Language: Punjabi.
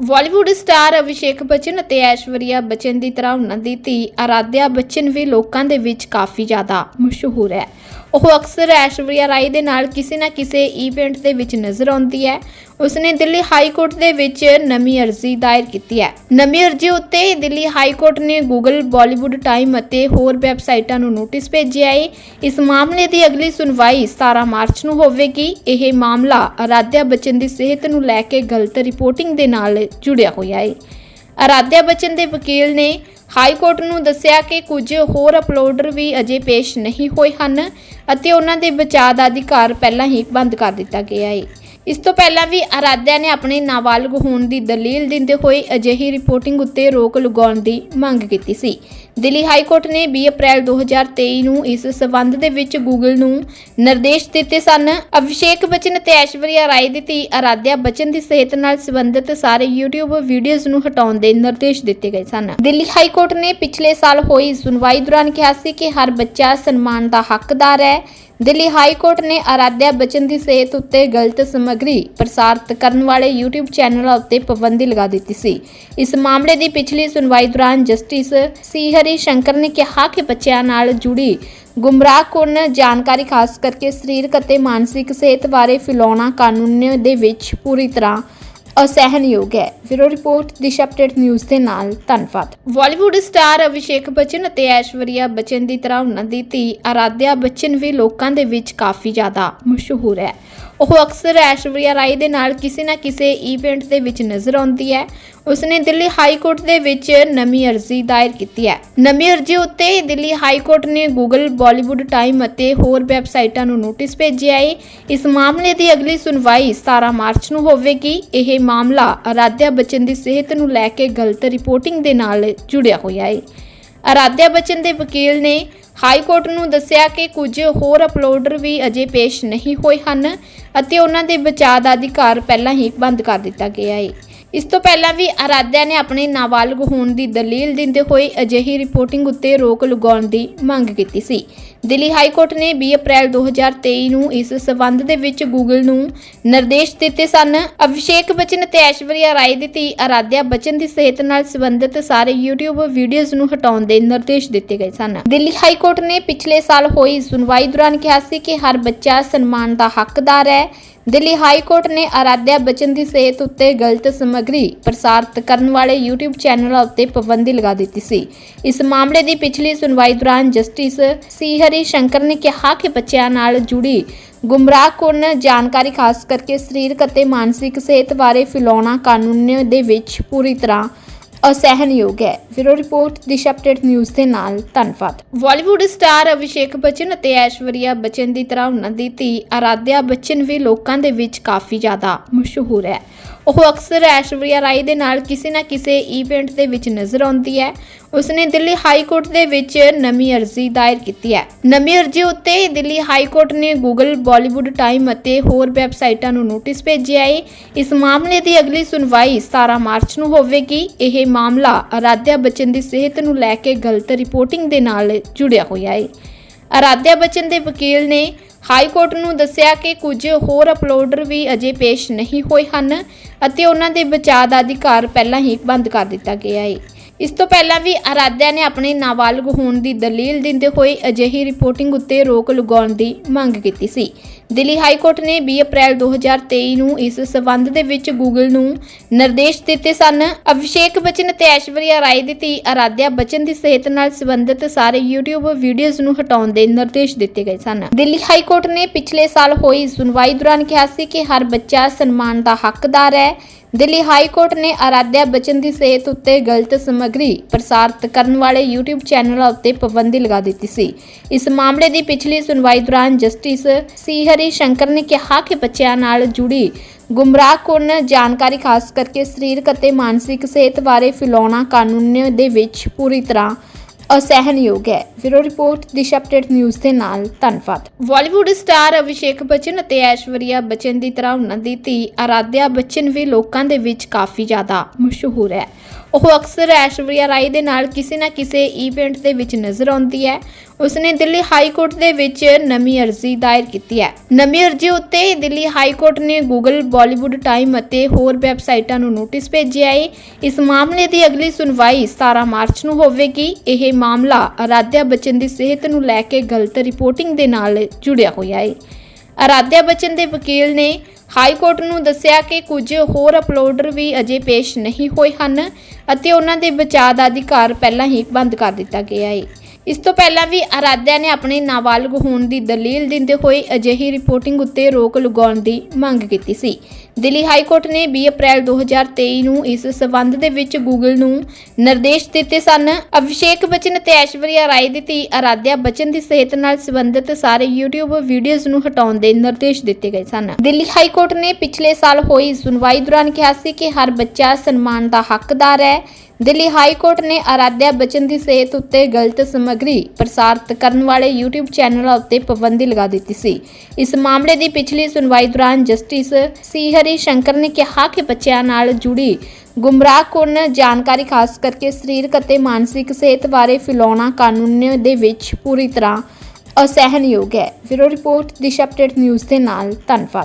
ਬਾਲੀਵੁੱਡ ਸਟਾਰ ਅਭਿਸ਼ੇਕ ਬੱਚਨ ਅਤੇ ਐਸ਼ਵਰੀਆ ਬੱਚਨ ਦੀ ਤਰ੍ਹਾਂ ਉਹਨਾਂ ਦੀ ਧੀ ਆਰਾਧਿਆ ਬੱਚਨ ਵੀ ਲੋਕਾਂ ਦੇ ਵਿੱਚ ਕਾਫੀ ਜ਼ਿਆਦਾ ਮਸ਼ਹੂਰ ਹੈ। ਉਹ ਅਕਸਰ ਐਸ਼ਵਰਿਆ ਰਾਏ ਦੇ ਨਾਲ ਕਿਸੇ ਨਾ ਕਿਸੇ ਇਵੈਂਟ ਦੇ ਵਿੱਚ ਨਜ਼ਰ ਆਉਂਦੀ ਹੈ। ਉਸਨੇ ਦਿੱਲੀ ਹਾਈ ਕੋਰਟ ਦੇ ਵਿੱਚ ਨਵੀਂ ਅਰਜ਼ੀ ਦਾਇਰ ਕੀਤੀ ਹੈ। ਨਵੀਂ ਅਰਜ਼ੀ ਉੱਤੇ ਦਿੱਲੀ ਹਾਈ ਕੋਰਟ ਨੇ ਗੂਗਲ ਬਾਲੀਵੁੱਡ ਟਾਈਮ ਅਤੇ ਹੋਰ ਵੈਬਸਾਈਟਾਂ ਨੂੰ ਨੋਟਿਸ ਭੇਜਿਆ ਹੈ। ਇਸ ਮਾਮਲੇ ਦੀ ਅਗਲੀ ਸੁਣਵਾਈ 17 ਮਾਰਚ ਨੂੰ ਹੋਵੇਗੀ। ਇਹ ਮਾਮਲਾ ਅਰਾਧਿਆ ਬੱਚਨ ਦੀ ਸਿਹਤ ਨੂੰ ਲੈ ਕੇ ਗਲਤ ਰਿਪੋਰਟਿੰਗ ਦੇ ਨਾਲ ਜੁੜਿਆ ਹੋਇਆ ਹੈ। ਅਰਾਧਿਆ ਬੱਚਨ ਦੇ ਵਕੀਲ ਨੇ ਹਾਈ ਕੋਰਟ ਨੂੰ ਦੱਸਿਆ ਕਿ ਕੁਝ ਹੋਰ ਅਪਲੋਡਰ ਵੀ ਅਜੇ ਪੇਸ਼ ਨਹੀਂ ਹੋਏ ਹਨ ਅਤੇ ਉਹਨਾਂ ਦੇ ਬਚਾਅ ਦਾ ਅਧਿਕਾਰ ਪਹਿਲਾਂ ਹੀ ਬੰਦ ਕਰ ਦਿੱਤਾ ਗਿਆ ਹੈ ਇਸ ਤੋਂ ਪਹਿਲਾਂ ਵੀ ਆਰਾਧਿਆ ਨੇ ਆਪਣੇ ਨਾਬਾਲਗ ਹੋਣ ਦੀ ਦਲੀਲ ਦਿੰਦੇ ਹੋਏ ਅਜਿਹੀ ਰਿਪੋਰਟਿੰਗ ਉੱਤੇ ਰੋਕ ਲਗਾਉਣ ਦੀ ਮੰਗ ਕੀਤੀ ਸੀ। ਦਿੱਲੀ ਹਾਈ ਕੋਰਟ ਨੇ 20 ਅਪ੍ਰੈਲ 2023 ਨੂੰ ਇਸ ਸਬੰਧ ਦੇ ਵਿੱਚ ਗੂਗਲ ਨੂੰ ਨਿਰਦੇਸ਼ ਦਿੱਤੇ ਸਨ। ਅਭਿਸ਼ੇਕ ਬਚਨ ਅਤੇ ਐਸ਼ਵਰੀਆ ਰਾਏ ਦੀ ਧੀ ਆਰਾਧਿਆ ਬਚਨ ਦੀ ਸਿਹਤ ਨਾਲ ਸੰਬੰਧਿਤ ਸਾਰੇ YouTube ਵੀਡੀਓਜ਼ ਨੂੰ ਹਟਾਉਣ ਦੇ ਨਿਰਦੇਸ਼ ਦਿੱਤੇ ਗਏ ਸਨ। ਦਿੱਲੀ ਹਾਈ ਕੋਰਟ ਨੇ ਪਿਛਲੇ ਸਾਲ ਹੋਈ ਸੁਣਵਾਈ ਦੌਰਾਨ ਕਿਹਾ ਸੀ ਕਿ ਹਰ ਬੱਚਾ ਸਨਮਾਨ ਦਾ ਹੱਕਦਾਰ ਹੈ। ਦਿੱਲੀ ਹਾਈ ਕੋਰਟ ਨੇ ਆਰਾਧਿਆ ਬਚਨ ਦੀ ਸਿਹਤ ਉੱਤੇ ਗਲਤ ਸਮੱਗਰੀ ਪ੍ਰਸਾਰਿਤ ਕਰਨ ਵਾਲੇ YouTube ਚੈਨਲਾਂ ਉੱਤੇ ਪਾਬੰਦੀ ਲਗਾ ਦਿੱਤੀ ਸੀ। ਇਸ ਮਾਮਲੇ ਦੀ ਪਿਛਲੀ ਸੁਣਵਾਈ ਦੌਰਾਨ ਜਸਟਿਸ ਸੀ ਹਰੀ ਸ਼ੰਕਰ ਨੇ ਕਿਹਾ ਕਿ ਬੱਚਿਆਂ ਨਾਲ ਜੁੜੀ ਗੁੰਮਰਾਹਕੁਨ ਜਾਣਕਾਰੀ ਖਾਸ ਕਰਕੇ ਸਰੀਰਕ ਅਤੇ ਮਾਨਸਿਕ ਸਿਹਤ ਬਾਰੇ ਫੈਲਾਉਣਾ ਕਾਨੂੰਨ ਦੇ ਵਿੱਚ ਪੂਰੀ ਤਰ੍ਹਾਂ ਅਸਹਿਣਯੋਗ ਹੈ। Bureau report Disha update news ਦੇ ਨਾਲ ਧੰਨਵਾਦ। ਬਾਲੀਵੁੱਡ ਸਟਾਰ ਅਭਿਸ਼ੇਕ ਬੱਚਨ ਅਤੇ ਐਸ਼ਵਰੀਆ ਬੱਚਨ ਦੀ ਤਰ੍ਹਾਂ ਉਹਨਾਂ ਦੀ ਧੀ ਆਰਾਧਿਆ ਬੱਚਨ ਵੀ ਲੋਕਾਂ ਦੇ ਵਿੱਚ ਕਾਫੀ ਜ਼ਿਆਦਾ ਮਸ਼ਹੂਰ ਹੈ। ਉਹ ਅਕਸਰ ਐਸ਼ਵਰਿਆ ਰਾਏ ਦੇ ਨਾਲ ਕਿਸੇ ਨਾ ਕਿਸੇ ਇਵੈਂਟ ਦੇ ਵਿੱਚ ਨਜ਼ਰ ਆਉਂਦੀ ਹੈ। ਉਸਨੇ ਦਿੱਲੀ ਹਾਈ ਕੋਰਟ ਦੇ ਵਿੱਚ ਨਵੀਂ ਅਰਜ਼ੀ ਦਾਇਰ ਕੀਤੀ ਹੈ। ਨਵੀਂ ਅਰਜ਼ੀ ਉੱਤੇ ਦਿੱਲੀ ਹਾਈ ਕੋਰਟ ਨੇ ਗੂਗਲ ਬਾਲੀਵੁੱਡ ਟਾਈਮ ਅਤੇ ਹੋਰ ਵੈਬਸਾਈਟਾਂ ਨੂੰ ਨੋਟਿਸ ਭੇਜਿਆ ਹੈ। ਇਸ ਮਾਮਲੇ ਦੀ ਅਗਲੀ ਸੁਣਵਾਈ 17 ਮਾਰਚ ਨੂੰ ਹੋਵੇਗੀ। ਇਹ ਮਾਮਲਾ ਅਰਾਧਿਆ ਬੱਚਨ ਦੀ ਸਿਹਤ ਨੂੰ ਲੈ ਕੇ ਗਲਤ ਰਿਪੋਰਟਿੰਗ ਦੇ ਨਾਲ ਜੁੜਿਆ ਹੋਇਆ ਹੈ। ਅਰਾਧਿਆ ਬੱਚਨ ਦੇ ਵਕੀਲ ਨੇ ਹਾਈ ਕੋਰਟ ਨੂੰ ਦੱਸਿਆ ਕਿ ਕੁਝ ਹੋਰ ਅਪਲੋਡਰ ਵੀ ਅਜੇ ਪੇਸ਼ ਨਹੀਂ ਹੋਏ ਹਨ ਅਤੇ ਉਹਨਾਂ ਦੇ ਬਚਾਅ ਦਾ ਅਧਿਕਾਰ ਪਹਿਲਾਂ ਹੀ ਬੰਦ ਕਰ ਦਿੱਤਾ ਗਿਆ ਹੈ ਇਸ ਤੋਂ ਪਹਿਲਾਂ ਵੀ ਆਰਾਧਿਆ ਨੇ ਆਪਣੇ ਨਾਬਾਲਗ ਹੋਣ ਦੀ ਦਲੀਲ ਦਿੰਦੇ ਹੋਏ ਅਜਿਹੀ ਰਿਪੋਰਟਿੰਗ ਉੱਤੇ ਰੋਕ ਲਗਾਉਣ ਦੀ ਮੰਗ ਕੀਤੀ ਸੀ। ਦਿੱਲੀ ਹਾਈ ਕੋਰਟ ਨੇ 20 ਅਪ੍ਰੈਲ 2023 ਨੂੰ ਇਸ ਸਬੰਧ ਦੇ ਵਿੱਚ ਗੂਗਲ ਨੂੰ ਨਿਰਦੇਸ਼ ਦਿੱਤੇ ਸਨ, ਅਭਿਸ਼ੇਕ ਬਚਨ ਅਤੇ ਐਸ਼ਵਰੀਆ ਰਾਏ ਦੀ ਧੀ ਆਰਾਧਿਆ ਬਚਨ ਦੀ ਸਿਹਤ ਨਾਲ ਸੰਬੰਧਿਤ ਸਾਰੇ YouTube ਵੀਡੀਓਜ਼ ਨੂੰ ਹਟਾਉਣ ਦੇ ਨਿਰਦੇਸ਼ ਦਿੱਤੇ ਗਏ ਸਨ। ਦਿੱਲੀ ਹਾਈ ਕੋਰਟ ਨੇ ਪਿਛਲੇ ਸਾਲ ਹੋਈ ਸੁਣਵਾਈ ਦੌਰਾਨ ਕਿਹਾ ਸੀ ਕਿ ਹਰ ਬੱਚਾ ਸਨਮਾਨ ਦਾ ਹੱਕਦਾਰ ਹੈ। ਦਿੱਲੀ ਹਾਈ ਕੋਰਟ ਨੇ ਆਰਾਧਿਆ ਬਚਨ ਦੀ ਸਿਹਤ ਉੱਤੇ ਗਲਤ ਸਮੱਗਰੀ ਪ੍ਰਸਾਰਿਤ ਕਰਨ ਵਾਲੇ YouTube ਚੈਨਲਾਂ ਉੱਤੇ ਪਾਬੰਦੀ ਲਗਾ ਦਿੱਤੀ ਸੀ। ਇਸ ਮਾਮਲੇ ਦੀ ਪਿਛਲੀ ਸੁਣਵਾਈ ਦੌਰਾਨ ਜਸਟਿਸ ਸੀ ਹਰੀ ਸ਼ੰਕਰ ਨੇ ਕਿਹਾ ਕਿ ਬੱਚਿਆਂ ਨਾਲ ਜੁੜੀ ਗੁੰਮਰਾਹਕੁਨ ਜਾਣਕਾਰੀ ਖਾਸ ਕਰਕੇ ਸਰੀਰਕ ਅਤੇ ਮਾਨਸਿਕ ਸਿਹਤ ਬਾਰੇ ਫੈਲਾਉਣਾ ਕਾਨੂੰਨ ਦੇ ਵਿੱਚ ਪੂਰੀ ਤਰ੍ਹਾਂ ਅਸਹਿਣਯੋਗ ਹੈ। Bureau report Disha update news ਦੇ ਨਾਲ ਧੰਨਵਾਦ। ਬਾਲੀਵੁੱਡ ਸਟਾਰ ਅਭਿਸ਼ੇਕ ਬੱਚਨ ਅਤੇ ਐਸ਼ਵਰੀਆ ਬੱਚਨ ਦੀ ਤਰ੍ਹਾਂ ਉਹਨਾਂ ਦੀ ਧੀ ਆਰਾਧਿਆ ਬੱਚਨ ਵੀ ਲੋਕਾਂ ਦੇ ਵਿੱਚ ਕਾਫੀ ਜ਼ਿਆਦਾ ਮਸ਼ਹੂਰ ਹੈ। ਉਹ ਅਕਸਰ ਐਸ਼ਵਰਿਆ ਰਾਏ ਦੇ ਨਾਲ ਕਿਸੇ ਨਾ ਕਿਸੇ ਇਵੈਂਟ ਦੇ ਵਿੱਚ ਨਜ਼ਰ ਆਉਂਦੀ ਹੈ। ਉਸਨੇ ਦਿੱਲੀ ਹਾਈ ਕੋਰਟ ਦੇ ਵਿੱਚ ਨਵੀਂ ਅਰਜ਼ੀ ਦਾਇਰ ਕੀਤੀ ਹੈ। ਨਵੀਂ ਅਰਜ਼ੀ ਉੱਤੇ ਦਿੱਲੀ ਹਾਈ ਕੋਰਟ ਨੇ ਗੂਗਲ ਬਾਲੀਵੁੱਡ ਟਾਈਮ ਅਤੇ ਹੋਰ ਵੈਬਸਾਈਟਾਂ ਨੂੰ ਨੋਟਿਸ ਭੇਜਿਆ ਹੈ। ਇਸ ਮਾਮਲੇ ਦੀ ਅਗਲੀ ਸੁਣਵਾਈ 17 ਮਾਰਚ ਨੂੰ ਹੋਵੇਗੀ। ਇਹ ਮਾਮਲਾ ਅਰਾਧਿਆ ਬੱਚਨ ਦੀ ਸਿਹਤ ਨੂੰ ਲੈ ਕੇ ਗਲਤ ਰਿਪੋਰਟਿੰਗ ਦੇ ਨਾਲ ਜੁੜਿਆ ਹੋਇਆ ਹੈ। ਅਰਾਧਿਆ ਬੱਚਨ ਦੇ ਵਕੀਲ ਨੇ ਹਾਈ ਕੋਰਟ ਨੂੰ ਦੱਸਿਆ ਕਿ ਕੁਝ ਹੋਰ ਅਪਲੋਡਰ ਵੀ ਅਜੇ ਪੇਸ਼ ਨਹੀਂ ਹੋਏ ਹਨ ਅਤੇ ਉਹਨਾਂ ਦੇ ਬਚਾਅ ਦਾ ਅਧਿਕਾਰ ਪਹਿਲਾਂ ਹੀ ਬੰਦ ਕਰ ਦਿੱਤਾ ਗਿਆ ਹੈ ਇਸ ਤੋਂ ਪਹਿਲਾਂ ਵੀ ਆਰਾਧਿਆ ਨੇ ਆਪਣੇ ਨਾਬਾਲਗ ਹੋਣ ਦੀ ਦਲੀਲ ਦਿੰਦੇ ਹੋਏ ਅਜਿਹੀ ਰਿਪੋਰਟਿੰਗ ਉੱਤੇ ਰੋਕ ਲਗਾਉਣ ਦੀ ਮੰਗ ਕੀਤੀ ਸੀ। ਦਿੱਲੀ ਹਾਈ ਕੋਰਟ ਨੇ 20 ਅਪ੍ਰੈਲ 2023 ਨੂੰ ਇਸ ਸਬੰਧ ਦੇ ਵਿੱਚ ਗੂਗਲ ਨੂੰ ਨਿਰਦੇਸ਼ ਦਿੱਤੇ ਸਨ। ਅਭਿਸ਼ੇਕ ਬਚਨ ਅਤੇ ਐਸ਼ਵਰੀਆ ਰਾਏ ਦੀ ਧੀ ਆਰਾਧਿਆ ਬਚਨ ਦੀ ਸਿਹਤ ਨਾਲ ਸੰਬੰਧਿਤ ਸਾਰੇ YouTube ਵੀਡੀਓਜ਼ ਨੂੰ ਹਟਾਉਣ ਦੇ ਨਿਰਦੇਸ਼ ਦਿੱਤੇ ਗਏ ਸਨ। ਦਿੱਲੀ ਹਾਈ ਕੋਰਟ ਨੇ ਪਿਛਲੇ ਸਾਲ ਹੋਈ ਸੁਣਵਾਈ ਦੌਰਾਨ ਕਿਹਾ ਸੀ ਕਿ ਹਰ ਬੱਚਾ ਸਨਮਾਨ ਦਾ ਹੱਕਦਾਰ ਹੈ। ਦਿੱਲੀ ਹਾਈ ਕੋਰਟ ਨੇ ਆਰਾਧਿਆ ਬਚਨ ਦੀ ਸਿਹਤ ਉੱਤੇ ਗਲਤ ਸਮੱਗਰੀ ਪ੍ਰਸਾਰਿਤ ਕਰਨ ਵਾਲੇ YouTube ਚੈਨਲਾਂ ਉੱਤੇ ਪਾਬੰਦੀ ਲਗਾ ਦਿੱਤੀ ਸੀ। ਇਸ ਮਾਮਲੇ ਦੀ ਪਿਛਲੀ ਸੁਣਵਾਈ ਦੌਰਾਨ ਜਸਟਿਸ ਸੀ ਹਰੀ ਸ਼ੰਕਰ ਨੇ ਕਿਹਾ ਕਿ ਬੱਚਿਆਂ ਨਾਲ ਜੁੜੀ ਗੁੰਮਰਾਹਕੁਨ ਜਾਣਕਾਰੀ ਖਾਸ ਕਰਕੇ ਸਰੀਰਕ ਅਤੇ ਮਾਨਸਿਕ ਸਿਹਤ ਬਾਰੇ ਫੈਲਾਉਣਾ ਕਾਨੂੰਨ ਦੇ ਵਿੱਚ ਪੂਰੀ ਤਰ੍ਹਾਂ ਅਸਹਿਣਯੋਗ ਹੈ। Bureau report, Disha update news ਦੇ ਨਾਲ ਧੰਨਵਾਦ। ਬਾਲੀਵੁੱਡ ਸਟਾਰ ਅਭਿਸ਼ੇਕ ਬੱਚਨ ਅਤੇ ਐਸ਼ਵਰੀਆ ਬੱਚਨ ਦੀ ਤਰ੍ਹਾਂ ਉਹਨਾਂ ਦੀ ਧੀ ਆਰਾਧਿਆ ਬੱਚਨ ਵੀ ਲੋਕਾਂ ਦੇ ਵਿੱਚ ਕਾਫੀ ਜ਼ਿਆਦਾ ਮਸ਼ਹੂਰ ਹੈ। ਉਹ ਅਕਸਰ ਐਸ਼ਵਰਿਆ ਰਾਏ ਦੇ ਨਾਲ ਕਿਸੇ ਨਾ ਕਿਸੇ ਇਵੈਂਟ ਦੇ ਵਿੱਚ ਨਜ਼ਰ ਆਉਂਦੀ ਹੈ। ਉਸਨੇ ਦਿੱਲੀ ਹਾਈ ਕੋਰਟ ਦੇ ਵਿੱਚ ਨਵੀਂ ਅਰਜ਼ੀ ਦਾਇਰ ਕੀਤੀ ਹੈ। ਨਵੀਂ ਅਰਜ਼ੀ ਉੱਤੇ ਦਿੱਲੀ ਹਾਈ ਕੋਰਟ ਨੇ ਗੂਗਲ ਬਾਲੀਵੁੱਡ ਟਾਈਮ ਅਤੇ ਹੋਰ ਵੈਬਸਾਈਟਾਂ ਨੂੰ ਨੋਟਿਸ ਭੇਜਿਆ ਹੈ। ਇਸ ਮਾਮਲੇ ਦੀ ਅਗਲੀ ਸੁਣਵਾਈ 17 ਮਾਰਚ ਨੂੰ ਹੋਵੇਗੀ। ਇਹ ਮਾਮਲਾ ਅਰਾਧਿਆ ਬੱਚਨ ਦੀ ਸਿਹਤ ਨੂੰ ਲੈ ਕੇ ਗਲਤ ਰਿਪੋਰਟਿੰਗ ਦੇ ਨਾਲ ਜੁੜਿਆ ਹੋਇਆ ਹੈ। ਅਰਾਧਿਆ ਬੱਚਨ ਦੇ ਵਕੀਲ ਨੇ ਹਾਈ ਕੋਰਟ ਨੂੰ ਦੱਸਿਆ ਕਿ ਕੁਝ ਹੋਰ ਅਪਲੋਡਰ ਵੀ ਅਜੇ ਪੇਸ਼ ਨਹੀਂ ਹੋਏ ਹਨ ਅਤੇ ਉਹਨਾਂ ਦੇ ਬਚਾਅ ਦਾ ਅਧਿਕਾਰ ਪਹਿਲਾਂ ਹੀ ਬੰਦ ਕਰ ਦਿੱਤਾ ਗਿਆ ਹੈ ਇਸ ਤੋਂ ਪਹਿਲਾਂ ਵੀ ਅਰਾਧਿਆ ਨੇ ਆਪਣੇ ਨਾਬਾਲਗ ਹੋਣ ਦੀ ਦਲੀਲ ਦਿੰਦੇ ਹੋਏ ਅਜਿਹੀ ਰਿਪੋਰਟਿੰਗ ਉੱਤੇ ਰੋਕ ਲਗਾਉਣ ਦੀ ਮੰਗ ਕੀਤੀ ਸੀ। ਦਿੱਲੀ ਹਾਈ ਕੋਰਟ ਨੇ 20 ਅਪ੍ਰੈਲ 2023 ਨੂੰ ਇਸ ਸਬੰਧ ਦੇ ਵਿੱਚ ਗੂਗਲ ਨੂੰ ਨਿਰਦੇਸ਼ ਦਿੱਤੇ ਸਨ। ਅਭਿਸ਼ੇਕ ਬਚਨ ਅਤੇ ਐਸ਼ਵਰਿਆ ਰਾਏ ਦੀ ਧੀ ਅਰਾਧਿਆ ਬਚਨ ਦੀ ਸਿਹਤ ਨਾਲ ਸੰਬੰਧਿਤ ਸਾਰੇ YouTube ਵੀਡੀਓਜ਼ ਨੂੰ ਹਟਾਉਣ ਦੇ ਨਿਰਦੇਸ਼ ਦਿੱਤੇ ਗਏ ਸਨ। ਦਿੱਲੀ ਹਾਈ ਕੋਰਟ ਨੇ ਪਿਛਲੇ ਸਾਲ ਹੋਈ ਸੁਣਵਾਈ ਦੌਰਾਨ ਕਿਹਾ ਸੀ ਕਿ ਹਰ ਬੱਚਾ ਸਨਮਾਨ ਦਾ ਹੱਕਦਾਰ ਹੈ। ਦਿੱਲੀ ਹਾਈ ਕੋਰਟ ਨੇ ਅਰਾਧਿਆ ਬਚਨ ਦੀ ਸਿਹਤ ਉੱਤੇ ਗਲਤ ਸਮੱਗਰੀ ਪ੍ਰਸਾਰਿਤ ਕਰਨ ਵਾਲੇ YouTube ਚੈਨਲਾਂ ਉੱਤੇ ਪਾਬੰਦੀ ਲਗਾ ਦਿੱਤੀ ਸੀ। ਇਸ ਮਾਮਲੇ ਦੀ ਪਿਛਲੀ ਸੁਣਵਾਈ ਦੌਰਾਨ ਜਸਟਿਸ ਸੀ ਹਰੀ ਸ਼ੰਕਰ ਨੇ ਕਿਹਾ ਕਿ ਬੱਚਿਆਂ ਨਾਲ ਜੁੜੀ ਗੁੰਮਰਾਹਕੁਨ ਜਾਣਕਾਰੀ ਖਾਸ ਕਰਕੇ ਸਰੀਰਕ ਅਤੇ ਮਾਨਸਿਕ ਸਿਹਤ ਬਾਰੇ ਫੈਲਾਉਣਾ ਕਾਨੂੰਨ ਦੇ ਵਿੱਚ ਪੂਰੀ ਤਰ੍ਹਾਂ ਅਸਹਿਣਯੋਗ ਹੈ। Bureau report Disha update news ਦੇ ਨਾਲ, ਧੰਨਵਾਦ।